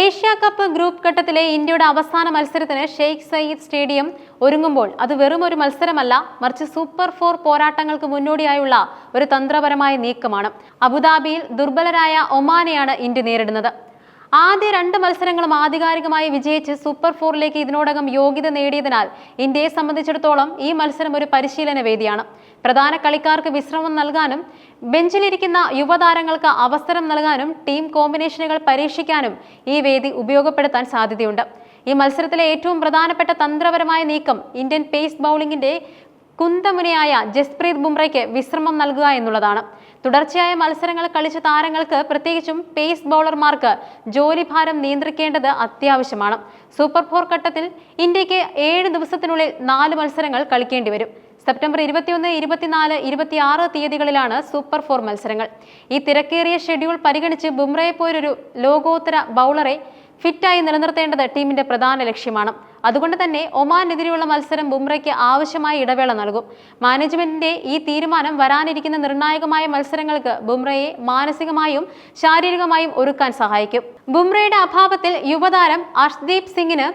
Asia cup group ഘട്ടത്തിലെ ഇന്ത്യയുടെ അവസാന മത്സരത്തിന് ഷെയ്ഖ് സയ്യിദ് സ്റ്റേഡിയം ഒരുങ്ങുമ്പോൾ അത് വെറും ഒരു മത്സരമല്ല മറിച്ച് സൂപ്പർ ഫോർ പോരാട്ടങ്ങൾക്ക് മുന്നോടിയായുള്ള ഒരു തന്ത്രപരമായ നീക്കമാണ്. അബുദാബിയിൽ ദുർബലരായ ഒമാനെയാണ് ഇന്ത്യ നേരിടുന്നത്. ആദ്യ രണ്ട് മത്സരങ്ങളും ആധികാരികമായി വിജയിച്ച് സൂപ്പർ ഫോറിലേക്ക് ഇതിനോടകം യോഗ്യത നേടിയതിനാൽ ഇന്ത്യയെ സംബന്ധിച്ചിടത്തോളം ഈ മത്സരം ഒരു പരിശീലന വേദിയാണ്. പ്രധാന കളിക്കാർക്ക് വിശ്രമം നൽകാനും ബെഞ്ചിലിരിക്കുന്ന യുവതാരങ്ങൾക്ക് അവസരം നൽകാനും ടീം കോമ്പിനേഷനുകൾ പരീക്ഷിക്കാനും ഈ വേദി ഉപയോഗപ്പെടുത്താൻ സാധ്യതയുണ്ട്. ഈ മത്സരത്തിലെ ഏറ്റവും പ്രധാനപ്പെട്ട തന്ത്രപരമായ നീക്കം ഇന്ത്യൻ പേസ് ബൗളിംഗിന്റെ കുന്തമുനയായ ജസ്പ്രീത് ബുംറയ്ക്ക് വിശ്രമം നൽകുക എന്നുള്ളതാണ്. തുടർച്ചയായ മത്സരങ്ങൾ കളിച്ച താരങ്ങൾക്ക് പ്രത്യേകിച്ചും പേസ് ബൗളർമാർക്ക് ജോലിഭാരം നിയന്ത്രിക്കേണ്ടത് അത്യാവശ്യമാണ്. സൂപ്പർ ഫോർ ഘട്ടത്തിൽ ഇന്ത്യയ്ക്ക് ഏഴ് ദിവസത്തിനുള്ളിൽ നാല് മത്സരങ്ങൾ കളിക്കേണ്ടി വരും. സെപ്റ്റംബർ ഇരുപത്തിയൊന്ന് ഇരുപത്തിനാല് ഇരുപത്തിയാറ് തീയതികളിലാണ് സൂപ്പർ ഫോർ മത്സരങ്ങൾ. ഈ തിരക്കേറിയ ഷെഡ്യൂൾ പരിഗണിച്ച് ബുംറയെ പോലൊരു ലോകോത്തര ബൗളറെ ഫിറ്റായി നിലനിർത്തേണ്ടത് ടീമിന്റെ പ്രധാന ലക്ഷ്യമാണ്. അതുകൊണ്ട് തന്നെ ഒമാനെതിരെയുള്ള മത്സരം ബുംറയ്ക്ക് ആവശ്യമായ ഇടവേള നൽകും. മാനേജ്മെന്റിന്റെ ഈ തീരുമാനം വരാനിരിക്കുന്ന നിർണായകമായ മത്സരങ്ങൾക്ക് ബുംറയെ മാനസികമായും ശാരീരികമായും ഒരുക്കാൻ സഹായിക്കും. ബുംറയുടെ അഭാവത്തിൽ യുവതാരം അർഷ്ദീപ് സിംഗിന്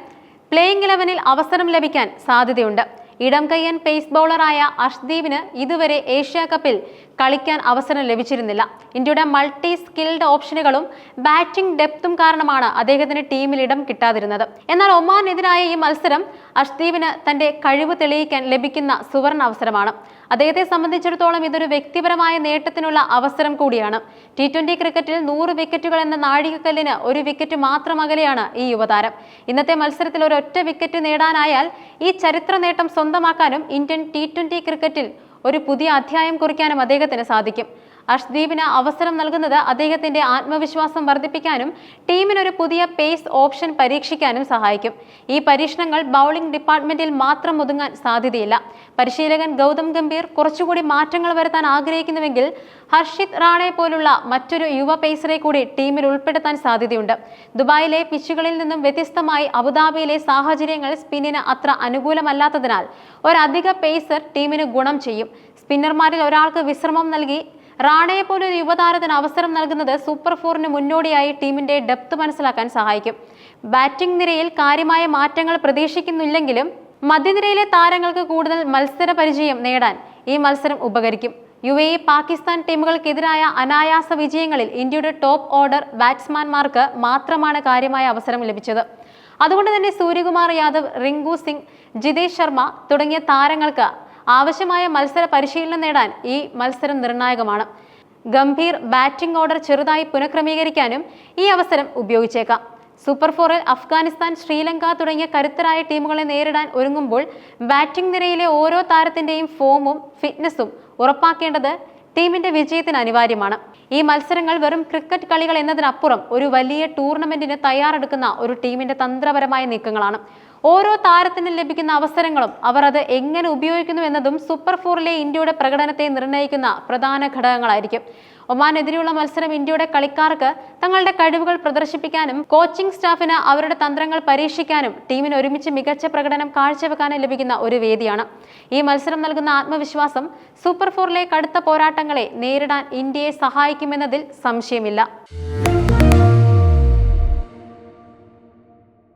പ്ലേയിങ് ഇലവനിൽ അവസരം ലഭിക്കാൻ സാധ്യതയുണ്ട്. ഇടം കയ്യൻ പേസ് ബൗളറായ അഷ്ദീപിന് ഇതുവരെ ഏഷ്യ കപ്പിൽ കളിക്കാൻ അവസരം ലഭിച്ചിരുന്നില്ല. ഇന്ത്യയുടെ മൾട്ടി സ്കിൽഡ് ഓപ്ഷനുകളും ബാറ്റിംഗ് ഡെപ്തും കാരണമാണ് അദ്ദേഹത്തിന് ടീമിൽ ഇടം കിട്ടാതിരുന്നത്. എന്നാൽ ഒമാനെതിരായ ഈ മത്സരം അർഷ്ദീപിന് തന്റെ കഴിവ് തെളിയിക്കാൻ ലഭിക്കുന്ന സുവർണ അവസരമാണ്. അദ്ദേഹത്തെ സംബന്ധിച്ചിടത്തോളം ഇതൊരു വ്യക്തിപരമായ നേട്ടത്തിനുള്ള അവസരം കൂടിയാണ്. ടി ട്വന്റി ക്രിക്കറ്റിൽ നൂറ് വിക്കറ്റുകൾ എന്ന നാഴികക്കല്ലിന് ഒരു വിക്കറ്റ് മാത്രം അകലെയാണ് ഈ യുവതാരം. ഇന്നത്തെ മത്സരത്തിൽ ഒരൊറ്റ വിക്കറ്റ് നേടാനായാൽ ഈ ചരിത്ര നേട്ടം സ്വന്തമാക്കാനും ഇന്ത്യൻ ടി ക്രിക്കറ്റിൽ ഒരു പുതിയ അധ്യായം കുറിക്കാനും അദ്ദേഹത്തിന് സാധിക്കും. അർഷ്ദീപിന് അവസരം നൽകുന്നത് അദ്ദേഹത്തിന്റെ ആത്മവിശ്വാസം വർദ്ധിപ്പിക്കാനും ടീമിനൊരു പുതിയ പേസ് ഓപ്ഷൻ പരീക്ഷിക്കാനും സഹായിക്കും. ഈ പരീക്ഷണങ്ങൾ ബൗളിംഗ് ഡിപ്പാർട്ട്മെന്റിൽ മാത്രം ഒതുങ്ങാൻ സാധ്യതയില്ല. പരിശീലകൻ ഗൗതം ഗംഭീർ കുറച്ചുകൂടി മാറ്റങ്ങൾ വരുത്താൻ ആഗ്രഹിക്കുന്നുവെങ്കിൽ ഹർഷിത് റാണെ പോലുള്ള മറ്റൊരു യുവ പേസറെ കൂടി ടീമിൽ ഉൾപ്പെടുത്താൻ സാധ്യതയുണ്ട്. ദുബായിലെ പിച്ചുകളിൽ നിന്നും വ്യത്യസ്തമായി അബുദാബിയിലെ സാഹചര്യങ്ങൾ സ്പിന്നിന് അത്ര അനുകൂലമല്ലാത്തതിനാൽ ഒരധിക പേസർ ടീമിന് ഗുണം ചെയ്യും. സ്പിന്നർമാരിൽ ഒരാൾക്ക് വിശ്രമം നൽകി റാണയെ പോലൊരു യുവതാരത്തിന് അവസരം നൽകുന്നത് സൂപ്പർ ഫോറിന് മുന്നോടിയായി ടീമിന്റെ ഡെപ്ത് മനസ്സിലാക്കാൻ സഹായിക്കും. ബാറ്റിംഗ് നിരയിൽ കാര്യമായ മാറ്റങ്ങൾ പ്രതീക്ഷിക്കുന്നില്ലെങ്കിലും മധ്യനിരയിലെ താരങ്ങൾക്ക് കൂടുതൽ മത്സര പരിചയം നേടാൻ ഈ മത്സരം ഉപകരിക്കും. യു എ പാകിസ്ഥാൻ ടീമുകൾക്കെതിരായ അനായാസ വിജയങ്ങളിൽ ഇന്ത്യയുടെ ടോപ്പ് ഓർഡർ ബാറ്റ്സ്മാൻമാർക്ക് മാത്രമാണ് കാര്യമായ അവസരം ലഭിച്ചത്. അതുകൊണ്ട് തന്നെ സൂര്യകുമാർ യാദവ് റിങ്കു സിംഗ് ജിതേഷ് ശർമ്മ തുടങ്ങിയ താരങ്ങൾക്ക് ആവശ്യമായ മത്സര പരിശീലനം നേടാൻ ഈ മത്സരം നിർണായകമാണ്. ഗംഭീർ ബാറ്റിംഗ് ഓർഡർ ചെറുതായി പുനഃക്രമീകരിക്കാനും ഈ അവസരം ഉപയോഗിച്ചേക്കാം. സൂപ്പർ ഫോറിൽ അഫ്ഗാനിസ്ഥാൻ ശ്രീലങ്ക തുടങ്ങിയ കരുത്തരായ ടീമുകളെ നേരിടാൻ ഒരുങ്ങുമ്പോൾ ബാറ്റിംഗ് നിരയിലെ ഓരോ താരത്തിന്റെയും ഫോമും ഫിറ്റ്നസും ഉറപ്പാക്കേണ്ടത് ടീമിന്റെ വിജയത്തിന് അനിവാര്യമാണ്. ഈ മത്സരങ്ങൾ വെറും ക്രിക്കറ്റ് കളികൾ എന്നതിനപ്പുറം ഒരു വലിയ ടൂർണമെന്റിന് തയ്യാറെടുക്കുന്ന ഒരു ടീമിന്റെ തന്ത്രപരമായ നീക്കങ്ങളാണ്. ഓരോ താരത്തിനും ലഭിക്കുന്ന അവസരങ്ങളും അവർ അത് എങ്ങനെ ഉപയോഗിക്കുന്നു എന്നതും സൂപ്പർ ഫോറിലെ ഇന്ത്യയുടെ പ്രകടനത്തെ നിർണയിക്കുന്ന പ്രധാന ഘടകങ്ങളായിരിക്കും. ഒമാനെതിരെയുള്ള മത്സരം ഇന്ത്യയുടെ കളിക്കാർക്ക് തങ്ങളുടെ കഴിവുകൾ പ്രദർശിപ്പിക്കാനും കോച്ചിംഗ് സ്റ്റാഫിന് അവരുടെ തന്ത്രങ്ങൾ പരീക്ഷിക്കാനും ടീമിന് ഒരുമിച്ച് മികച്ച പ്രകടനം കാഴ്ചവെക്കാനും ലഭിക്കുന്ന ഒരു വേദിയാണ്. ഈ മത്സരം നൽകുന്ന ആത്മവിശ്വാസം സൂപ്പർ ഫോറിലെ കടുത്ത പോരാട്ടങ്ങളെ നേരിടാൻ ഇന്ത്യയെ സഹായിക്കുമെന്നതിൽ സംശയമില്ല.